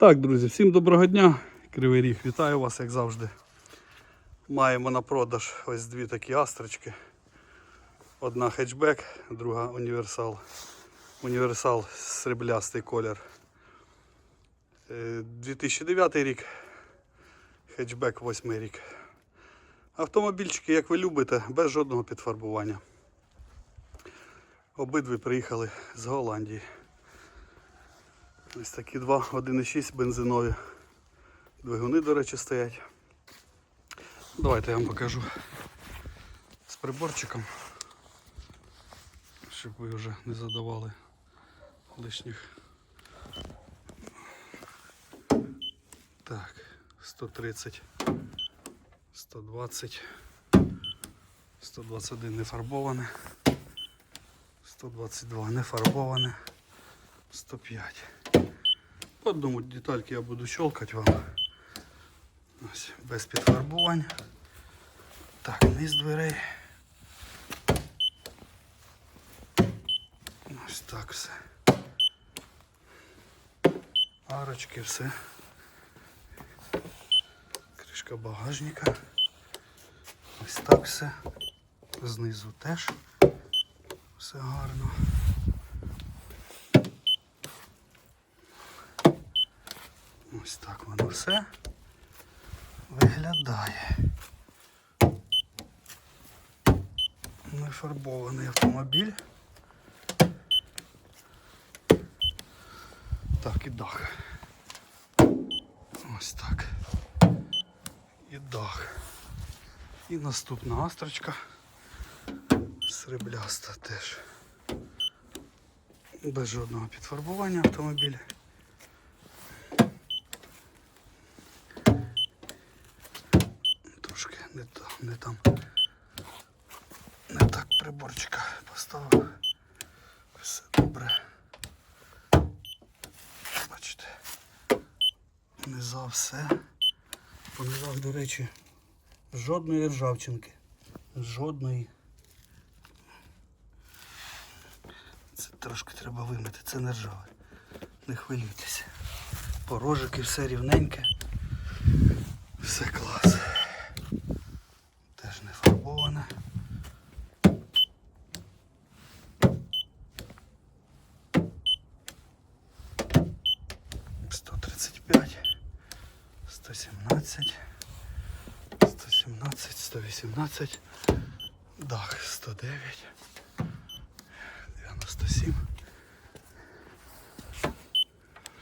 Так, друзі, всім доброго дня. Кривий Ріг, вітаю вас, як завжди. Маємо на продаж ось дві такі астрочки. Одна хетчбек, друга універсал. Універсал сріблястий колір. Е, 2009 рік, хетчбек 8 рік. Автомобільчики, як ви любите, без жодного підфарбування. Обидві приїхали з Голландії. Ось такі два 1,6 бензинові. Двигуни, до речі, стоять. Давайте я вам покажу з приборчиком, щоб ви вже не задавали лишніх. Так, 130, 120, 121 не фарбоване, 122 не фарбоване, 105. По одному детальки я буду щелкати вам. Ось, без підфарбувань. Так, низ дверей. Ось так все. Арочки, все. Кришка багажника. Ось так все. Знизу теж все гарно. Ось так воно все виглядає. Нефарбований автомобіль. Так, і дах. Ось так. І дах. І наступна астрочка. Срібляста теж. Без жодного підфарбування автомобіля. Трошки не, там. Не так приборчика поставив. Все добре. Бачите. Низав все. Понизав, до речі, жодної ржавчинки. Жодної. Це трошки треба вимити, це не ржаве. Не хвилюйтеся. Порожики все рівненьке. 117, 117, 118, дах 109, 97,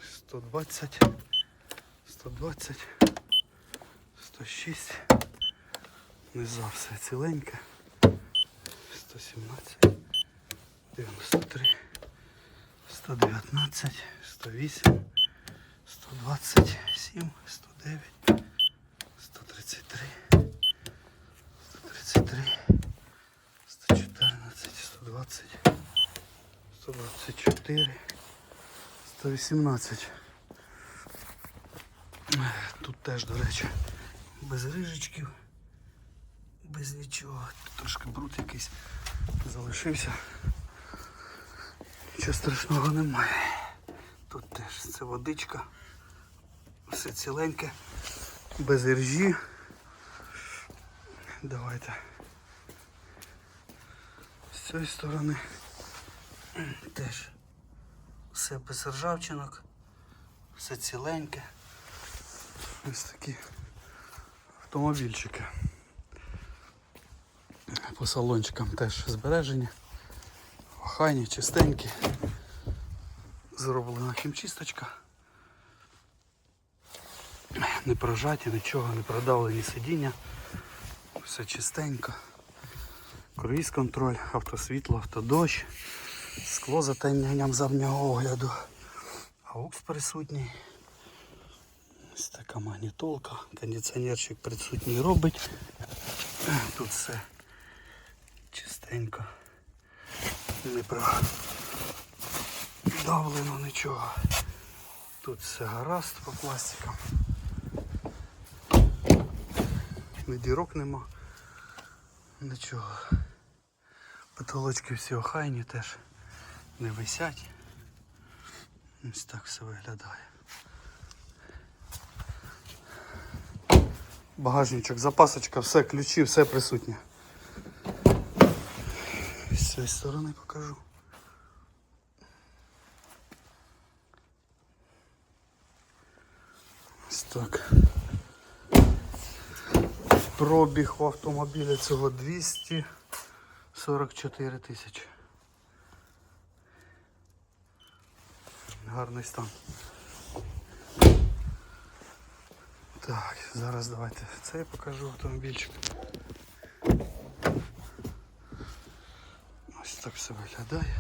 120, 120, 106, низа все ціленьке, 117, 93, 119, 108. 127, 109, 133, 133, 114, 120, 124, 118. Тут теж, до речі, без рижечків, без нічого. Тут трошки бруд якийсь залишився. Нічого страшного немає. Тут теж це водичка. Все ціленьке, без іржі. Давайте. З цієї сторони теж все без ржавчинок, все ціленьке. Ось такі автомобільчики. По салончикам теж збережені. Охайні, чистенькі. Зроблена хімчисточка. Не прожаті, нічого, не продавлені сидіння. Все чистенько. Круїз контроль, автосвітло, автодощ, скло затемненням заднього огляду. Аукс присутній. Ось така магнітолка, кондиціонерчик присутній робить. Тут все чистенько. Не продавлено нічого. Тут все гаразд по пластикам. Ні дірок нема нічого. Потолочки всі охайні теж не висять. Ось так все виглядає. Багажничок, запасочка, все, ключі, все присутнє. З цієї сторони покажу. Ось так. Пробіг у автомобіля цього 244 тисячі. Гарний стан. Так, зараз давайте це я покажу автомобільчик. Ось так все виглядає.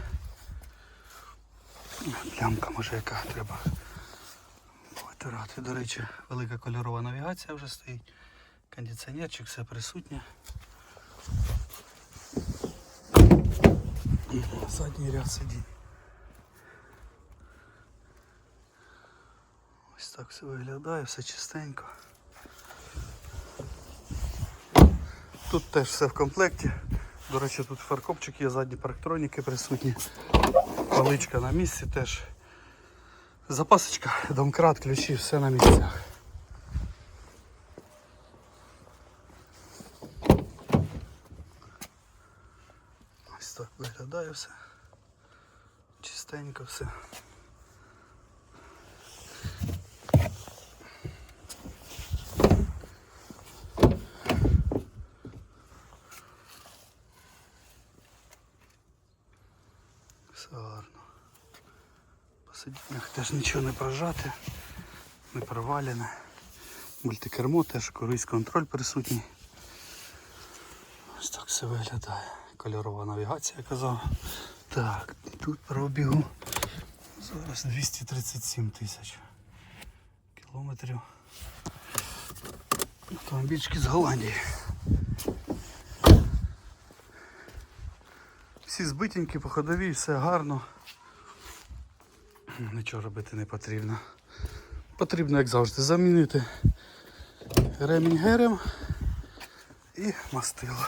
Плямка може яка треба витирати. До речі, велика кольорова навігація вже стоїть. Кондиціонерчик, все присутнє. Задній ряд сидінь. Ось так все виглядає, все чистенько. Тут теж все в комплекті. До речі, тут фаркопчик є, задні парктроніки присутні. Паличка на місці теж. Запасочка, домкрат, ключі, все на місцях. Ось так виглядає все. Чистенько все. Все гарно. По сидіннях теж нічого не прожати, не провалене. Мультикермо теж круїз контроль присутній. Ось так все виглядає. Кольорова навігація казав. Так, тут пробігу. Зараз 237 тисяч кілометрів. Автомобільчики з Голландії. Всі збитенькі, по ходовій, все гарно. Нічого робити не потрібно. Потрібно, як завжди, замінити ремінь герем і мастило.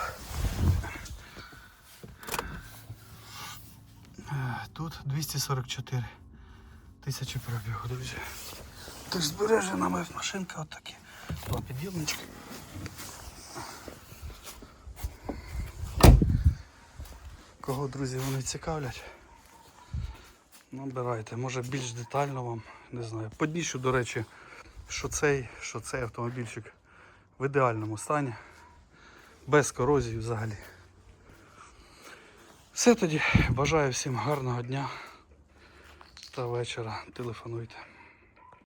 Тут 244 тисячі пробігу, друзі. Тож збережена моя машинка отакі. Два підйомнички. Кого, друзі, вони цікавлять? Набирайте, може більш детально вам, не знаю. Поднішу, до речі, що цей, що цей автомобільчик в ідеальному стані, без корозії взагалі. Все тоді. Бажаю всім гарного дня та вечора. Телефонуйте.